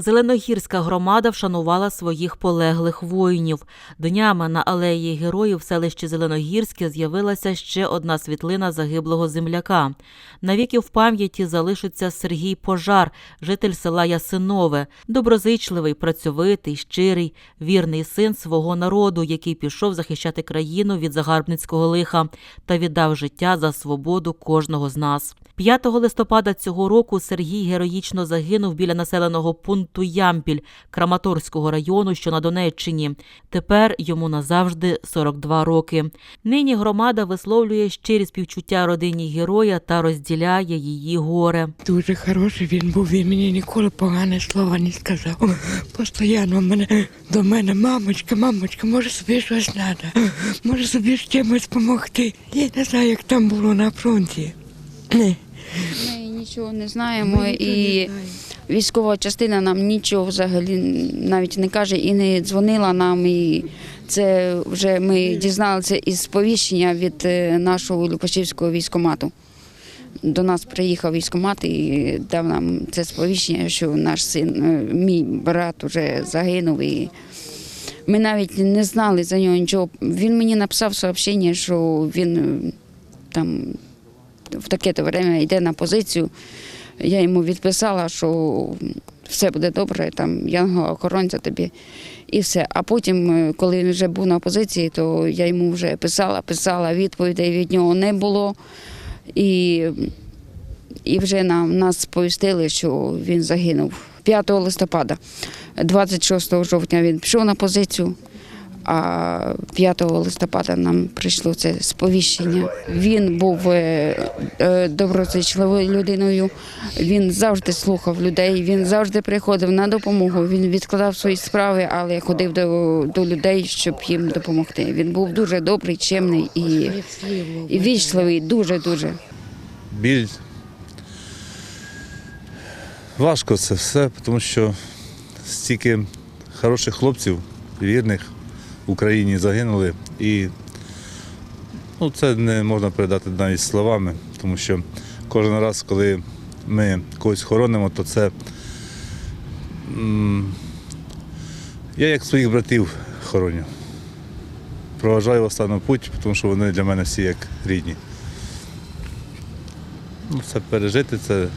Зеленогірська громада вшанувала своїх полеглих воїнів. Днями на алеї героїв в селищі Зеленогірське з'явилася ще одна світлина загиблого земляка. Навіки в пам'яті залишиться Сергій Пожар, житель села Ясинове, доброзичливий, працьовитий, щирий, вірний син свого народу, який пішов захищати країну від загарбницького лиха та віддав життя за свободу кожного з нас. 5 листопада цього року Сергій героїчно загинув біля населеного пункту Ямпіль Краматорського району, що на Донеччині. Тепер йому назавжди 42 роки. Нині громада висловлює щирі співчуття родині героя та розділяє її горе. Дуже хороший він був, він мені ніколи погане слова не сказав. Постоянно мене до мене, мамочка, мамочка, може собі щось треба, може собі з чимось допомогти. Я не знаю, як там було на фронті. Ми нічого не знаємо і військова частина нам нічого взагалі навіть не каже і не дзвонила нам. І це вже ми дізналися із сповіщення від е, нашого Лукашівського військомату. До нас приїхав військомат і дав нам це сповіщення, що наш син, е, мій брат, вже загинув. І ми навіть не знали за нього нічого. Він мені написав сообщення, що він е, там в таке-то время йде на позицію. Я йому відписала, що все буде добре, там я охоронця тобі і все. А потім, е, коли він вже був на позиції, то я йому вже писала, писала, відповідей від нього не було. І, і вже нам, нас сповістили, що він загинув 5 листопада. 26 жовтня він пішов на позицію. А 5 листопада нам прийшло це сповіщення. Він був е, е, доброзичливою людиною. Він завжди слухав людей. Він завжди приходив на допомогу. Він відкладав свої справи, але ходив до, до людей, щоб їм допомогти. Він був дуже добрий, чемний і, і вічливий. Дуже дуже. біль. Важко це все, тому що стільки хороших хлопців, вірних в Україні загинули. І ну, це не можна передати навіть словами, тому що кожен раз, коли ми когось хоронимо, то це я як своїх братів хороню. Проважаю в останню путь, тому що вони для мене всі як рідні. Ну, це пережити це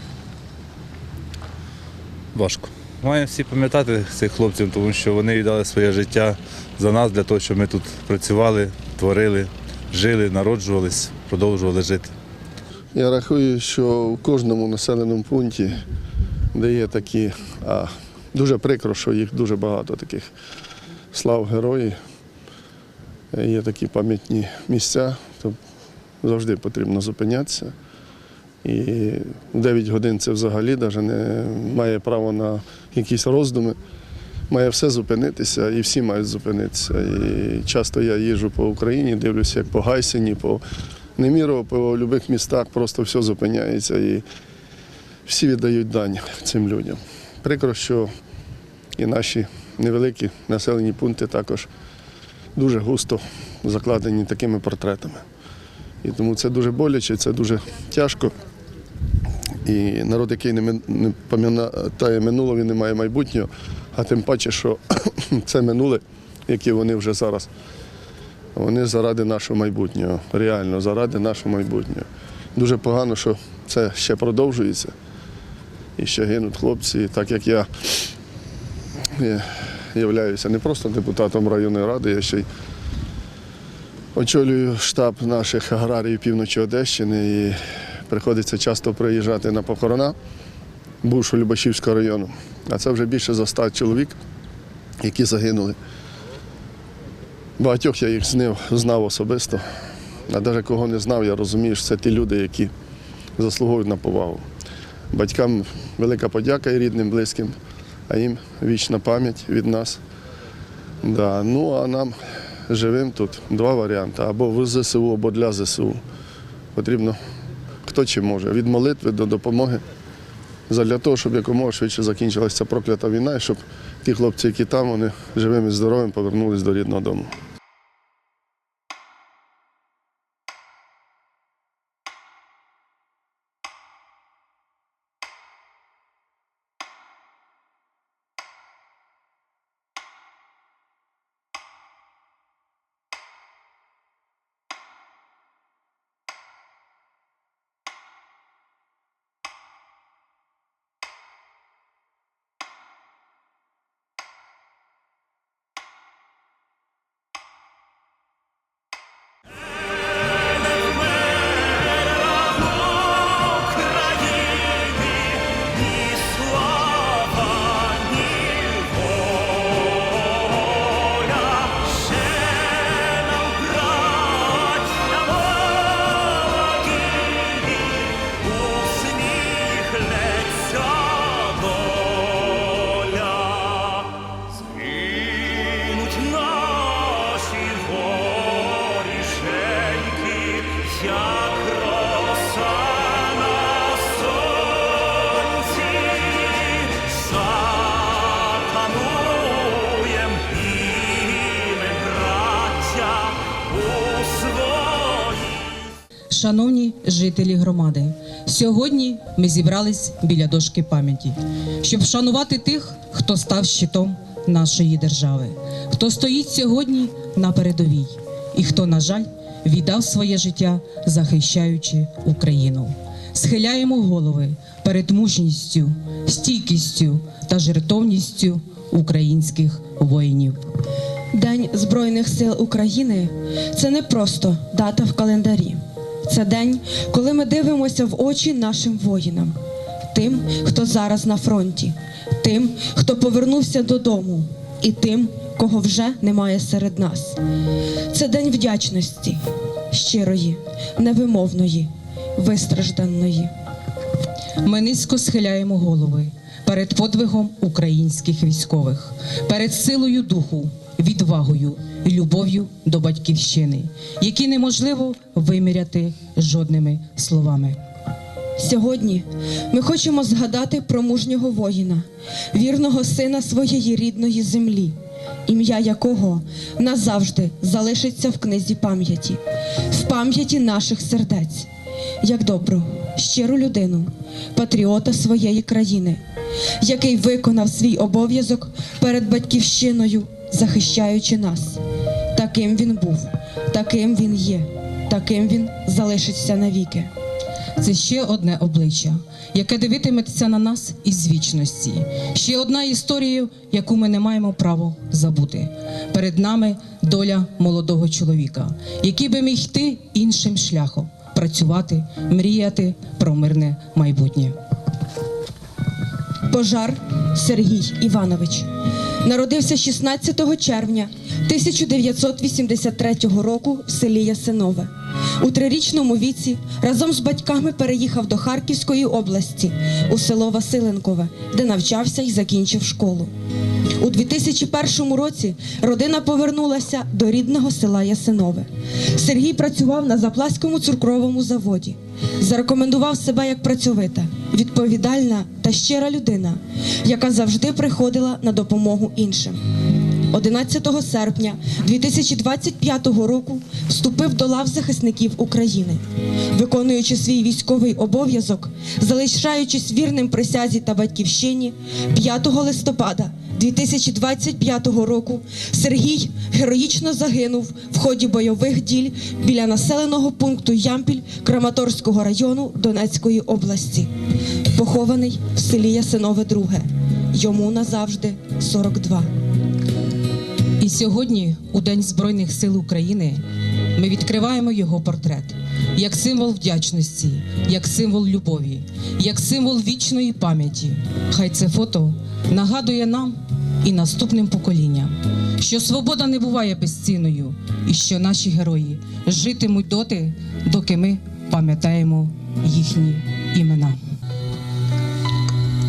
важко. Маємо всі пам'ятати цих хлопців, тому що вони віддали своє життя за нас, для того, щоб ми тут працювали, творили, жили, народжувались, продовжували жити. Я рахую, що в кожному населеному пункті, де є такі, а дуже прикро, що їх дуже багато таких слав героїв, є такі пам'ятні місця, то завжди потрібно зупинятися. І 9 годин це взагалі навіть не має права на якісь роздуми. Має все зупинитися і всі мають зупинитися. І часто я їжджу по Україні, дивлюся, як по Гайсині, по Немірово, по будь-яких містах просто все зупиняється і всі віддають дань цим людям. Прикро, що і наші невеликі населені пункти також дуже густо закладені такими портретами. І тому це дуже боляче, це дуже тяжко. І народ, який не пам'ятає минулого, він не має майбутнього, а тим паче, що це минуле, яке вони вже зараз. Вони заради нашого майбутнього, реально заради нашого майбутнього. Дуже погано, що це ще продовжується. І ще гинуть хлопці, так як я являюся не просто депутатом районної ради, я ще й очолюю штаб наших аграріїв півночі Одещини і приходиться часто приїжджати на похорона бувшого Любашівського району. А це вже більше за 100 чоловік, які загинули. Багатьох я їх знав, знав особисто, а навіть кого не знав, я розумію, що це ті люди, які заслуговують на повагу. Батькам велика подяка і рідним, близьким, а їм вічна пам'ять від нас. Да. Ну а нам живим тут два варіанти: або в ЗСУ, або для ЗСУ. Потрібно хто чим може, від молитви до допомоги. Для того, щоб якомога швидше закінчилася ця проклята війна, і щоб ті хлопці, які там, вони живими і здоровими повернулись до рідного дому. Шановні жителі громади, сьогодні ми зібрались біля дошки пам'яті, щоб вшанувати тих, хто став щитом нашої держави, хто стоїть сьогодні на передовій і хто, на жаль, віддав своє життя, захищаючи Україну. Схиляємо голови перед мужністю, стійкістю та жертовністю українських воїнів. День Збройних сил України це не просто дата в календарі. Це день, коли ми дивимося в очі нашим воїнам, тим, хто зараз на фронті, тим, хто повернувся додому, і тим, кого вже немає серед нас. Це день вдячності, щирої, невимовної, вистражданої. Ми низько схиляємо голови перед подвигом українських військових, перед силою духу, відвагою, любов'ю до батьківщини, які неможливо виміряти жодними словами. Сьогодні ми хочемо згадати про мужнього воїна, вірного сина своєї рідної землі, ім'я якого назавжди залишиться в книзі пам'яті, в пам'яті наших сердець, як добру, щиру людину, патріота своєї країни, який виконав свій обов'язок перед батьківщиною, захищаючи нас. Таким він був, таким він є, таким він залишиться навіки. Це ще одне обличчя, яке дивитиметься на нас із вічності. Ще одна історія, яку ми не маємо права забути. Перед нами доля молодого чоловіка, який би міг йти іншим шляхом, працювати, мріяти про мирне майбутнє. Пожар Сергій Іванович народився 16 червня 1983 року в селі Ясинове. У трирічному віці разом з батьками переїхав до Харківської області у село Василенкове, де навчався і закінчив школу. У 2001 році родина повернулася до рідного села Ясинове. Сергій працював на Заплаському цукровому заводі. Зарекомендував себе як працьовита, відповідальна та щира людина, яка завжди приходила на допомогу іншим. 11 серпня 2025 року вступив до лав захисників України, виконуючи свій військовий обов'язок, залишаючись вірним присязі та батьківщині 5 листопада 2025 року Сергій героїчно загинув в ході бойових дій біля населеного пункту Ямпіль Краматорського району Донецької області, похований в селі Ясинове II. Йому назавжди 42. І сьогодні, у День Збройних сил України, ми відкриваємо його портрет як символ вдячності, як символ любові, як символ вічної пам'яті. Хай це фото нагадує нам і наступним поколінням, що свобода не буває безцінною, і що наші герої житимуть доти, доки ми пам'ятаємо їхні імена.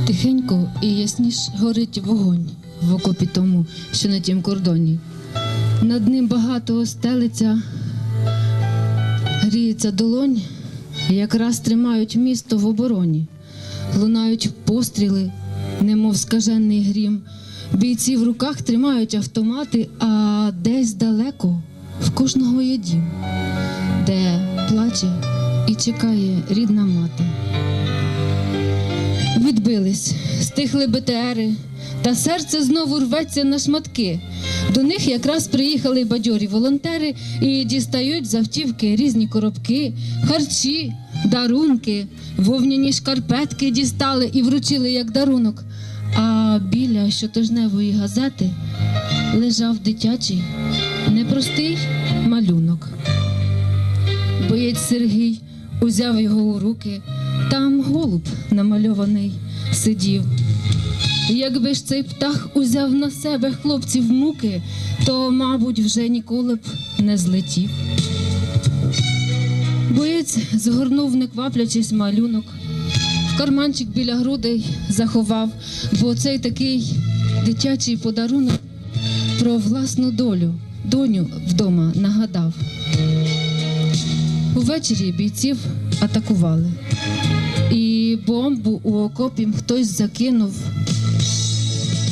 Тихенько і ясніш горить вогонь в окопі тому, що на тім кордоні. Над ним багато стелиться, гріється долонь, якраз тримають місто в обороні, лунають постріли, немов скажений грім. Бійці в руках тримають автомати, а десь далеко в кожного є дім, де плаче і чекає рідна мати відбились, стихли БТРи, та серце знову рветься на шматки. До них якраз приїхали бадьорі волонтери і дістають з автівки різні коробки, харчі, дарунки, вовняні шкарпетки дістали і вручили як дарунок. А біля щотижневої газети лежав дитячий непростий малюнок. Боєць Сергій узяв його у руки, там голуб намальований сидів. Якби ж цей птах узяв на себе хлопців муки, то, мабуть, вже ніколи б не злетів. Боєць згорнув, не кваплячись малюнок, карманчик біля грудей заховав, бо цей такий дитячий подарунок про власну долю, доню вдома нагадав. Увечері бійців атакували. І бомбу у окопі хтось закинув.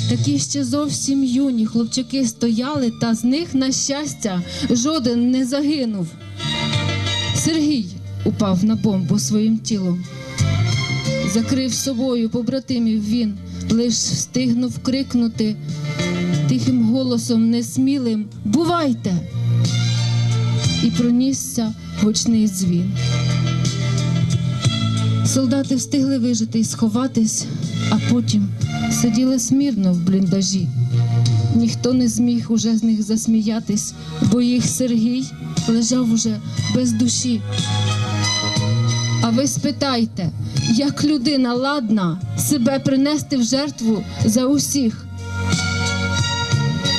Такі ще зовсім юні хлопчаки стояли, та з них, на щастя, жоден не загинув. Сергій упав на бомбу своїм тілом. Закрив собою побратимів він, лиш встигнув крикнути тихим голосом несмілим Бувайте! І пронісся гучний дзвін. Солдати встигли вижити і сховатись, а потім сиділи смірно в бліндажі. Ніхто не зміг уже з них засміятись, бо їх Сергій лежав уже без душі. А ви спитайте, як людина ладна себе принести в жертву за усіх?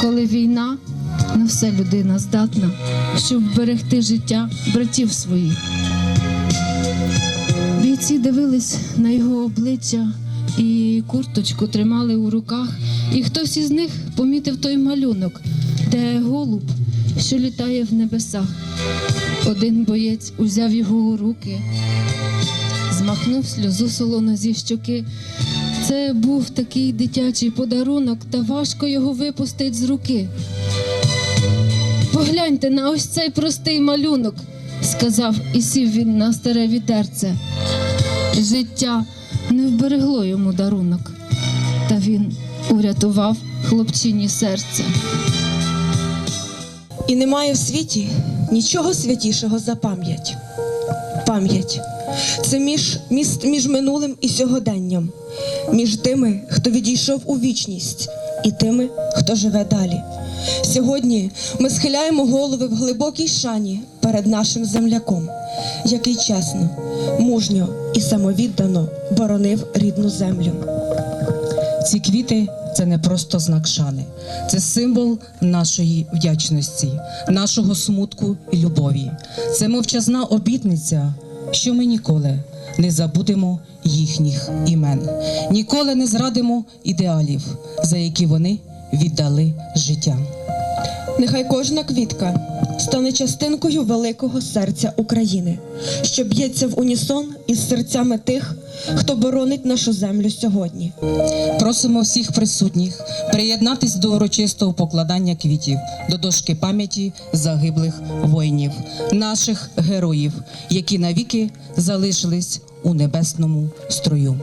Коли війна, на все людина здатна, щоб вберегти життя братів своїх. Бійці дивились на його обличчя і курточку тримали у руках, і хтось із них помітив той малюнок, де голуб, що літає в небесах. Один боєць узяв його у руки, змахнув сльозу солоно зі щоки. Це був такий дитячий подарунок, та важко його випустить з руки. Погляньте на ось цей простий малюнок, сказав і сів він на старе відерце. Життя не вберегло йому дарунок, та він урятував хлопчині серце. І немає в світі нічого святішого за пам'ять. Пам'ять це між, міст між минулим і сьогоденням, між тими, хто відійшов у вічність, і тими, хто живе далі. Сьогодні ми схиляємо голови в глибокій шані перед нашим земляком, який чесно, мужньо і самовіддано боронив рідну землю. Ці квіти це не просто знак шани, це символ нашої вдячності, нашого смутку і любові. Це мовчазна обітниця, що ми ніколи не забудемо їхніх імен, ніколи не зрадимо ідеалів, за які вони віддали життя. Нехай кожна квітка стане частинкою великого серця України, що б'ється в унісон із серцями тих, хто боронить нашу землю сьогодні. Просимо всіх присутніх приєднатись до урочистого покладання квітів до дошки пам'яті загиблих воїнів, наших героїв, які навіки залишились у небесному строю.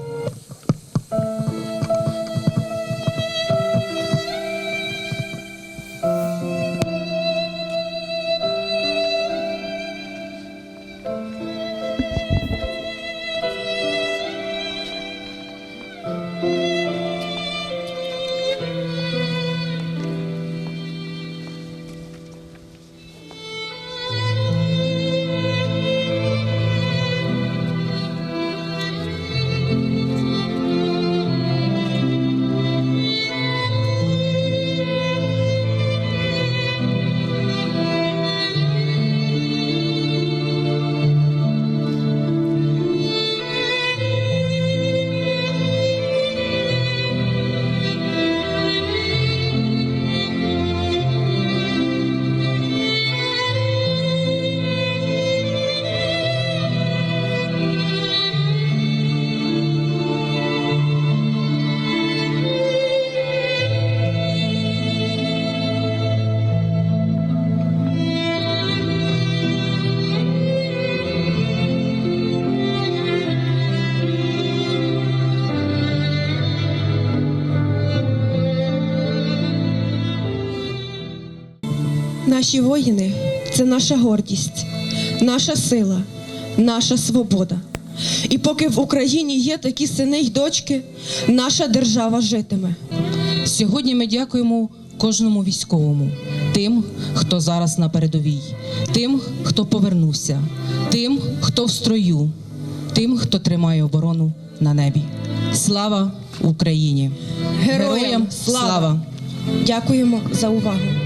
Наші воїни це наша гордість, наша сила, наша свобода. І поки в Україні є такі сини й дочки, наша держава житиме. Сьогодні ми дякуємо кожному військовому, тим, хто зараз на передовій, тим, хто повернувся, тим, хто в строю, тим, хто тримає оборону на небі. Слава Україні! Героям слава! Дякуємо за увагу.